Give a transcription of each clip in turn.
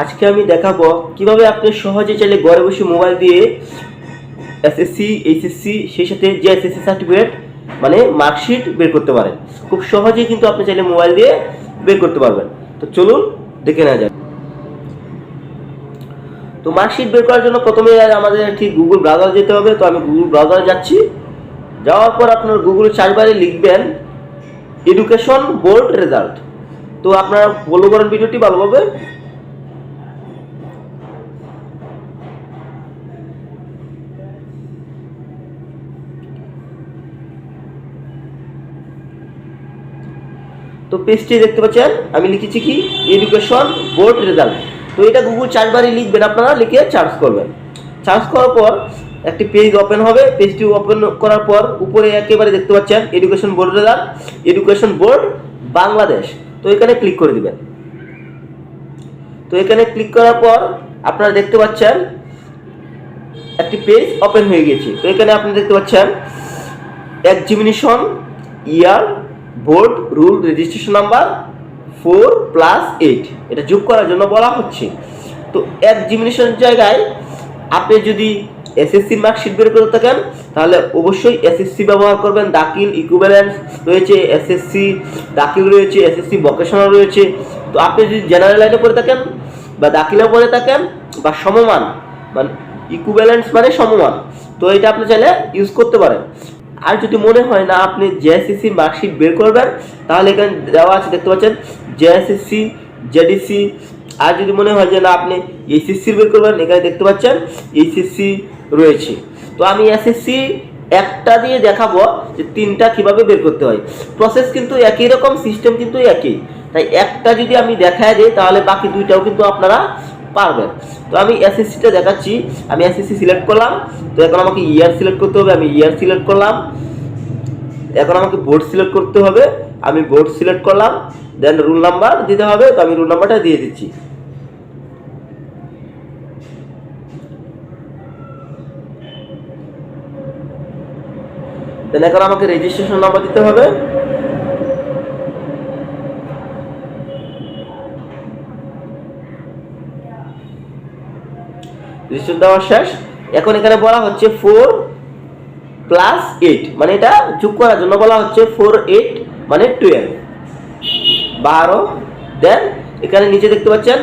আজকে আমি দেখাবো কীভাবে আপনি সহজে চাইলে ঘরে বসে মোবাইল দিয়ে এসএসসি এইচএসসি সেই সাথে যে এসএসসি সার্টিফিকেট মানে মার্কশিট বের করতে পারেন। খুব সহজেই কিন্তু আপনি চাইলে মোবাইল দিয়ে বের করতে পারবেন। তো চলুন দেখে নেওয়া যাক। তো মার্কশিট বের করার জন্য প্রথমে আমাদের ঠিক গুগল ব্রাউজার যেতে হবে। তো আমি গুগল ব্রাউজারে যাচ্ছি। যাওয়ার পর আপনার গুগল চারবারে লিখবেন এডুকেশন বোর্ড রেজাল্ট তো আপনারা ফলো করেন ভিডিওটি ভালোভাবে। তো পেজটি দেখতে পাচ্ছেন, আমি লিখেছি কি? এডুকেশন বোর্ড রেজাল্ট তো এটা গুগল চারবারই লিখবেন আপনারা, লিখে চার্জ করবেন। চার্জ করার পর একটি পেজ ওপেন হবে। পেজটি ওপেন করার পর উপরে একেবারে দেখতে পাচ্ছেন education board result education board Bangladesh তো এখানে ক্লিক করে দিবেন। তো এখানে ক্লিক করার পর আপনারা দেখতে পাচ্ছেন, একটি পেজ ওপেন হয়ে গেছে তো এখানে আপনি দেখতে পাচ্ছেন examination year board roll registration number four plus eight. এটা যোগ করার জন্য বলা হচ্ছে। তো এক্সামিনেশন জায়গায় আপনি যদি এসএসসি মার্কশিট বের করে থাকেন, তাহলে অবশ্যই এসএসসি ব্যবহার করবেন। দাখিল ইকুইভ্যালেন্স রয়েছে এসএসসি দাখিল রয়েছে এসএসসি ভোকেশনাল রয়েছে। তো আপনি যদি জেনারেল লাইনে পড়ে থাকেন বা দাখিলেও পড়ে থাকেন বা সমমান মানে ইকুইভ্যালেন্স মানে সমমান, তো এটা আপনি চাইলে ইউজ করতে পারেন। আর যদি মনে হয় না আপনি জেএসএসসি মার্কশিট বের করবেন, তাহলে এখানে দেওয়া আছে, দেখতে পাচ্ছেন জেএসএসসি জেডিসি। আর যদি মনে হয় যে না, আপনি এইচএসসি বের করবেন, এখানে দেখতে পাচ্ছেন, এইচএসসি রয়েছে। তো আমি এসএসসি একটা দিয়ে দেখাবো যে তিনটা কীভাবে বের করতে হয়। প্রসেস কিন্তু একই রকম সিস্টেম কিন্তু একই। তাই একটা যদি আমি দেখায় দিই, তাহলে বাকি দুইটাও কিন্তু আপনারা পারবেন। তো আমি এসএসসিটা দেখাচ্ছি। আমি এসএসসি সিলেক্ট করলাম। তো এখন আমাকে ইয়ার সিলেক্ট করতে হবে। আমি ইয়ার সিলেক্ট করলাম। এখন আমাকে বোর্ড সিলেক্ট করতে হবে। আমি বোর্ড সিলেক্ট করলাম। দেন রুল নাম্বার দিতে হবে। তো আমি রুল নাম্বারটা দিয়ে দিচ্ছি। দেন এখন আমাকে রেজিস্ট্রেশন নাম্বার দিতে হবে। রেজিস্ট্রেশন দেওয়া শেষ। এখন এখানে বলা হচ্ছে ফোর প্লাস এইট মানে এটা যোগ করার জন্য বলা হচ্ছে ফোর এইট মানে টুয়েলভ বারো দেন এখানে নিচে দেখতে পাচ্ছেন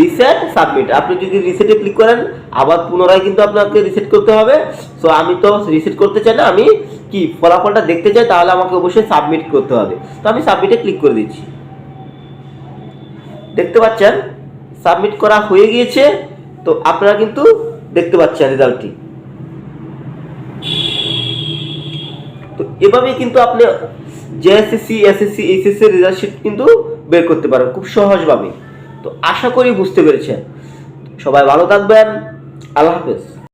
রিসেট সাবমিট আপনি যদি রিসেটে ক্লিক করেন, আবার পুনরায় কিন্তু আপনাকে রিসেট করতে হবে। সো আমি তো রিসেট করতে চাই না, আমি কি ফলাফলটা দেখতে চাই, তাহলে আমাকে অবশ্যই সাবমিট করতে হবে। তো আমি সাবমিটে ক্লিক করে দিচ্ছি। দেখতে পাচ্ছেন সাবমিট করা হয়ে গিয়েছে। তো আপনারা কিন্তু দেখতে পাচ্ছেন রেজাল্টটি। তো এভাবেই কিন্তু আপনি JSSC SSC HSC result sheet কিন্তু বের করতে পারেন খুব সহজভাবে। তো আশা করি বুঝতে পেরেছেন। সবাই ভালো থাকবেন। আল্লাহ হাফেজ।